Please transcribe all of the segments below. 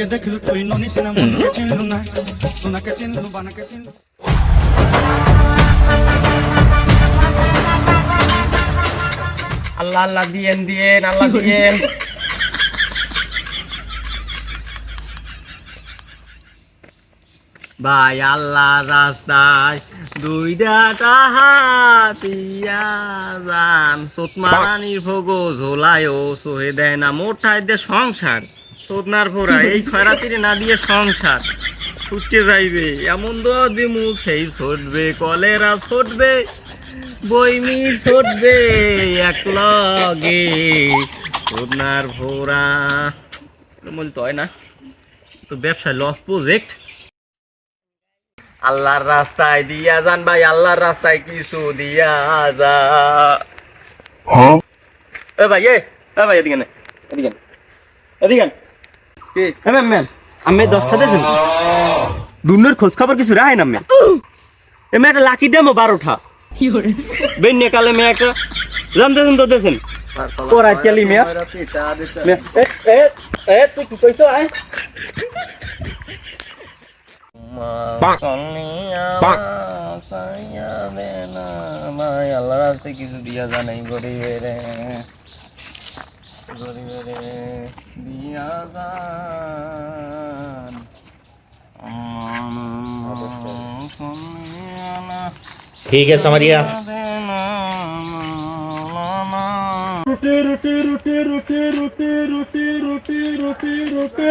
সোনাকে দেখলু তুই ননি সিনা চিনলু না সোনাকে চিনলু বানাকে চিনলু আল্লাহ আল্লাহ দিয়েন দিয়েন আল্লাহ দিয়েন ভাই আল্লাহ রাস্তায় দুই ডাটা হাতিয়া সোতমারানির ভোগ ঝোলায় ও সোহে দেয় না মোট সংসার। সোদনার ফোরা এই খয়রাতিরে না দিয়ে সংসার। ছুটতে যাইবে এমন তো দিমু সেই ছুটবে কলেরা ছুটবে বইমি ছুটবে এক লগে। সোদনার ফোরা বলতে হয় না তো ব্যবসায় লস প্রজেক্ট আল্লাহর রাস্তায় দিয়া যান ভাই আল্লাহর রাস্তায় কিছু দিয়া যা। এ ভাই এ ভাই এদিকে এদিকে এদিকে হ্যাঁ, আমি দশটা দেন দুর্নর খোঁজ খবর কিছু রায় না ম্যাম। এ লাকি দেমো বারোটা। বেন্যে কালে মেয়েটা। জান দেন তো দেন ওরা কেলি মেয়া। তুই কি কইছো কিছু দিয়া জানাই গরিবের গরিবের ঠিক আছে মারিয়া রুটি রুটি রুটি রুটি রুটি রুটি রুটি রুটি রুটি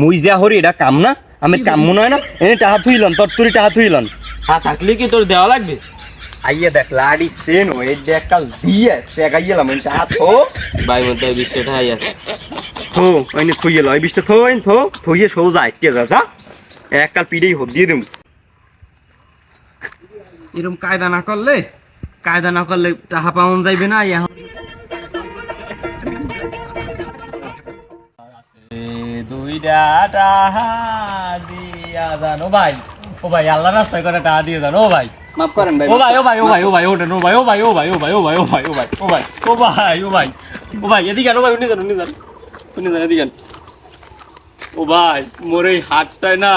মুই যা হরি এটা কাম না? আমি কাম মনে হয় না এনে টাকা থুইলন তত্তরি টাকা থুইলন। হ্যাঁ থাকলে কি তোর দেওয়া লাগবে? আইয়া দেখ লাড়ি সেন এই দেখ কাল দিয়ে সে গাইলাম এই টাকা থো। ভাই মধ্যে বিশটা ঠাই আছে। থো ওইনে থুইয়ে লয় বিশটা থো ওইন থো থুইয়ে সোজা আইতে যা যা। এক কাল পিড়েই হোক দিয়ে দেবো এরকম কায়দা না করলে কায়দা না করলে টাকা পাওয়া যাইবে না এখন দুইটা টাহা দিয়া জানো ভাই ও ভাই আল্লাহ রাস্তায় করে টাকা দিয়ে জানো ভাই মাফ করেন ভাই ও ভাই ও ভাই ও ভাই ও ভাই ওঠেন ও ভাই ও ভাই ও ভাই ও ভাই ও ভাই ও ভাই ও ভাই ও ভাই ও ভাই ও ভাই ও ভাই এদিকে ও ভাই উনি যান উনি যান উনি যান এদিকে ও ভাই মোর এই হাতটায় না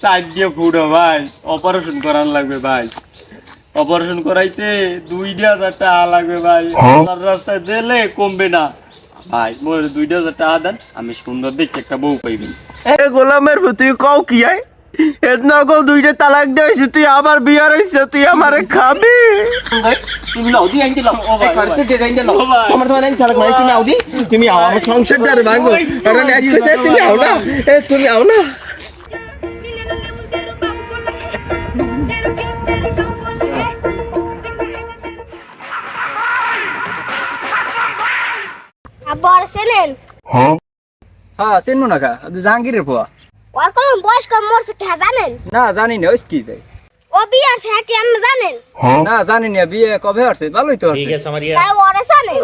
চার দিয়ে ফুটো ভাই অপারেশন করান লাগবে ভাই অপারেশন করাইতে দুইটা হাজার টাকা লাগবে ভাই রাস্তায় দিলে কমবে না ভাই মোর দুইটা হাজার টাকা দেন আমি সুন্দর দেখে একটা বউ পাইবেন এ গোলামের তুই কও কি আই? এদনা কও দুইটা তালাক দিয়েছি তুই আবার বিয়ার হইছে তুই আমারে খাবি। তুমি নাও দি। তোমার তোমার তালাক মানে তুমি আও দি। তুমি আও আমার সংসারটা ভাঙো। কইছে তুমি আও না। এ তুমি আও না। আব্বু আর চেনেন হ্যাঁ।, হ্যাঁ চিনু না কা। জাহাঙ্গীরের পোয়া। ওর কোন বয়স কম মরছে কে হ্যাঁ জানেন? না জানি না ওই কি দেয় ও বিয়ে হচ্ছে হ্যাঁ কেন আমি জানেন? হ্যাঁ। না জানি না বিয়ে কবে হচ্ছে ভালোই তো ঠিক আছে আমার তাই ওরে জানেন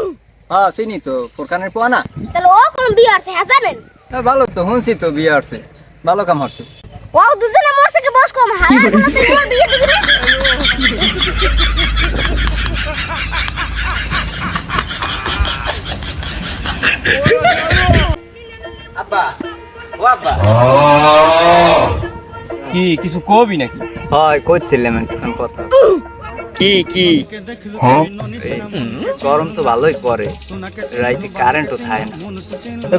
হ্যাঁ চিনি তো ফোরকানের পোয়া না। তাহলে ও কোন বিয়ে হচ্ছে হ্যাঁ জানেন? ভালো তো শুনছি তো বিয়ে হচ্ছে ভালো কাম হচ্ছে ও দুজনে মরছে কি বয়স কম হ্যাঁ? বিয়ে দিবি ও কি কিছু কবি নাকি? হয় কইছিলাম এখন কথা। কি কি? হ্যাঁ? গরম তো ভালোই পড়ে। রাইতে কারেন্টও থাকে না।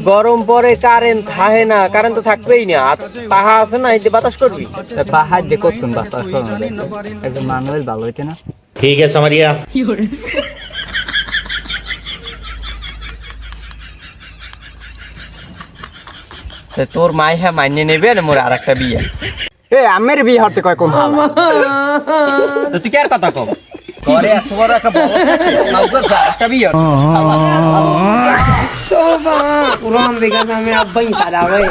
গরম পরে কারেন্ট থাকে না। কারেন্ট তো থাকবেই না। আর পাহা আছে না এতে বাতাস করবি? পাহাড় দিয়ে বাতাস করবে? একজন মানুষ ভালো হইতে না? ঠিক আছে তোর মাই হ্যাঁ মাইনে নেবে না মোর আর একটা বিয়ে। এ আমের বিয়ে হতে কয় কোন তো তুই কি আর কথা কম? করে এত বড় একটা বড় একটা বিয়ে kami apa yang sadar, weh.